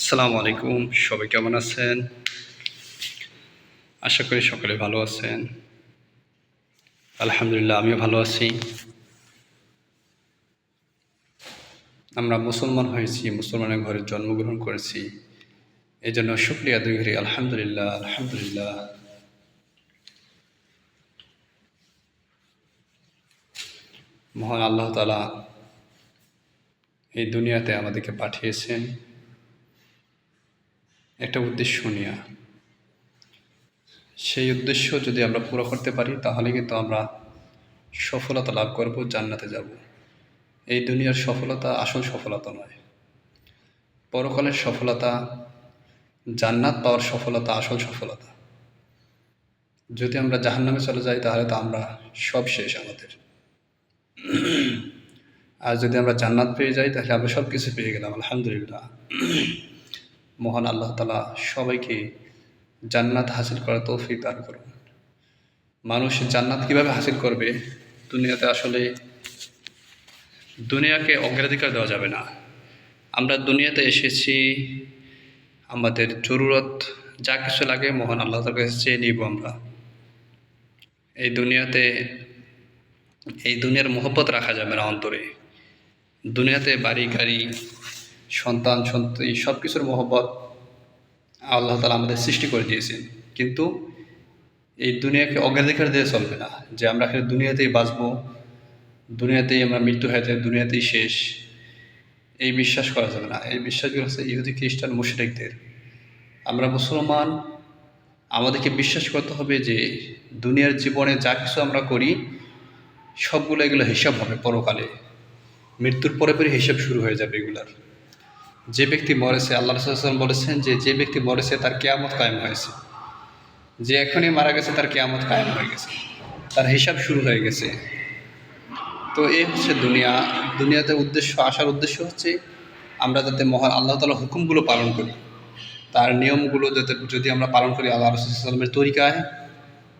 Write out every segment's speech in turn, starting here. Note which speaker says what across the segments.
Speaker 1: আসসালামু আলাইকুম, সবাই কেমন আছেন? আশা করি সকলে ভালো আছেন। আলহামদুলিল্লাহ, আমিও ভালো আছি। আমরা মুসলমান হয়েছি, মুসলমানের ঘরে জন্মগ্রহণ করেছি। এই জন্য শুক্রিয়া দুই ঘড়ি আলহামদুলিল্লাহ আলহামদুলিল্লাহ। মহান আল্লাহ তালা এই দুনিয়াতে আমাদেরকে পাঠিয়েছেন। একটা উদ্দেশ্য নিয়ে। সেই উদ্দেশ্য যদি আমরা পুরো করতে পারি, তাহলে কিন্তু আমরা সফলতা লাভ করব, জান্নাতে যাব। এই দুনিয়ার সফলতা আসল সফলতা নয়। পরকালের সফলতা, জান্নাত পাওয়ার সফলতা আসল সফলতা। যদি আমরা জাহান্নামে চলে যাই, তাহলে তো আমরা সব শেষ আমাদের। আর যদি আমরা জান্নাত পেয়ে যাই, তাহলে আমরা সব কিছু পেয়ে গেলাম, আলহামদুলিল্লাহ। মহান আল্লাহ তালা সবাইকে জান্নাত হাসিল করার তৌফিক দান করুন। মানুষ জান্নাত কীভাবে হাসিল করবে? দুনিয়াতে আসলে দুনিয়াকে অগ্রাধিকার দেওয়া যাবে না। আমরা দুনিয়াতে এসেছি, আমাদের জরুরত যা কিছু লাগে মহান আল্লাহ তার কাছে চেয়ে নিব আমরা। এই দুনিয়াতে, এই দুনিয়ার মোহব্বত রাখা যাবে না অন্তরে। দুনিয়াতে বাড়ি, গাড়ি সন্তান, সন্ততি সব কিছুর মোহব্বত আল্লাহ তালা আমাদের সৃষ্টি করে দিয়েছেন। কিন্তু এই দুনিয়াকে অগ্রাধিকার দিয়ে চলবে না। যে আমরা এখানে দুনিয়াতেই বাঁচবো, দুনিয়াতেই আমরা মৃত্যু হয়ে যাই, দুনিয়াতেই শেষ, এই বিশ্বাস করা যাবে না। এই বিশ্বাসগুলো হচ্ছে ইহুদি, খ্রিস্টান, মুশরিকদের। আমরা মুসলমান, আমাদেরকে বিশ্বাস করতে হবে যে দুনিয়ার জীবনে যা কিছু আমরা করি, সবগুলো এগুলো হিসাব হবে পরকালে। মৃত্যুর পরে পরে হিসাব শুরু হয়ে যাবে এগুলার। যে ব্যক্তি মরেছে আল্লাহ রসুল বলেছেন যে যে ব্যক্তি মরেছে তার কেয়ামত কায়েম হয়েছে। যে এখনই মারা গেছে তার কেয়ামত কায়েম হয়ে গেছে। তার হিসাব শুরু হয়ে গেছে। তো এই হচ্ছে দুনিয়া। দুনিয়াতে উদ্দেশ্য, আসার উদ্দেশ্য হচ্ছে আমরা যাতে মহান আল্লাহ তালার হুকুমগুলো পালন করি। তার নিয়মগুলো যাতে যদি আমরা পালন করি আল্লাহ রসুলামের তরিকায়,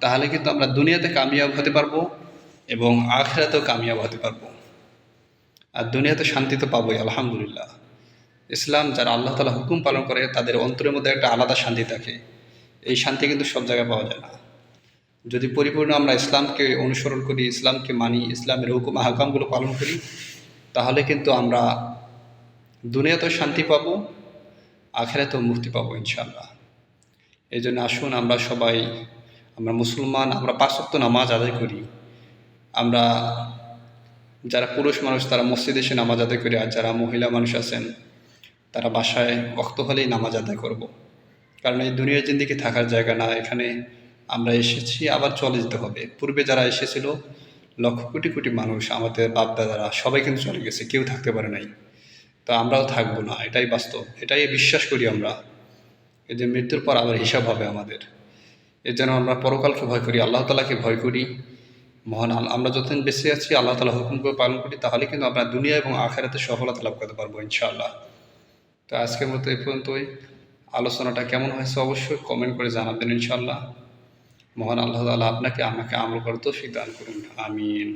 Speaker 1: তাহলে কিন্তু আমরা দুনিয়াতে কামিয়াব হতে পারব এবং আখেরাতেও কামিয়াব হতে পারব। আর দুনিয়াতে শান্তি তো পাবোই, আলহামদুলিল্লাহ। ইসলাম যারা আল্লাহ তালা হুকুম পালন করে, তাদের অন্তরের মধ্যে একটা আলাদা শান্তি থাকে। এই শান্তি কিন্তু সব জায়গায় পাওয়া যায় না। যদি পরিপূর্ণ আমরা ইসলামকে অনুসরণ করি, ইসলামকে মানি, ইসলামের হুকুম হাকামগুলো পালন করি, তাহলে কিন্তু আমরা দুনিয়াতেও শান্তি পাবো, আখেরাতেও মুক্তি পাবো ইনশাল্লাহ এই জন্য আসুন আমরা সবাই, আমরা মুসলমান, আমরা পাঁচক্ত নামাজ আদায় করি। আমরা যারা পুরুষ মানুষ, তারা মসজিদে এসে নামাজ আদায় করি, আর যারা মহিলা মানুষ আছেন তারা বাসায় অক্ত হলেই নামাজ আদায় করব। কারণ এই দুনিয়ার জিন্দিকে থাকার জায়গা না, এখানে আমরা এসেছি, আবার চলে যেতে হবে। পূর্বে যারা এসেছিল, লক্ষ কোটি কোটি মানুষ, আমাদের বাপদাদারা, সবাই কিন্তু চলে গেছে, কেউ থাকতে পারে নাই। তো আমরাও থাকব না, এটাই বাস্তব। এটাই বিশ্বাস করি আমরা। এই যে মৃত্যুর পর আবার হিসাব হবে আমাদের। এর জন্য আমরা পরকালকে ভয় করি, আল্লাহ তালাকে ভয় করি। মহান আমরা যতদিন বেঁচে আছি, আল্লাহ তালা হুকুম করে পালন করি, তাহলে কিন্তু আমরা দুনিয়া এবং আখেরাতে সফলতা লাভ করতে পারব, ইনশাআল্লাহ। তো আজকের মতো এই পর্যন্তই। আলোচনাটা কেমন হয়েছে অবশ্যই কমেন্ট করে জানাবেন ইনশাল্লাহ মহান আল্লাহ তালা আপনাকে আমাকে আমল করতে দান করুন। আমিন।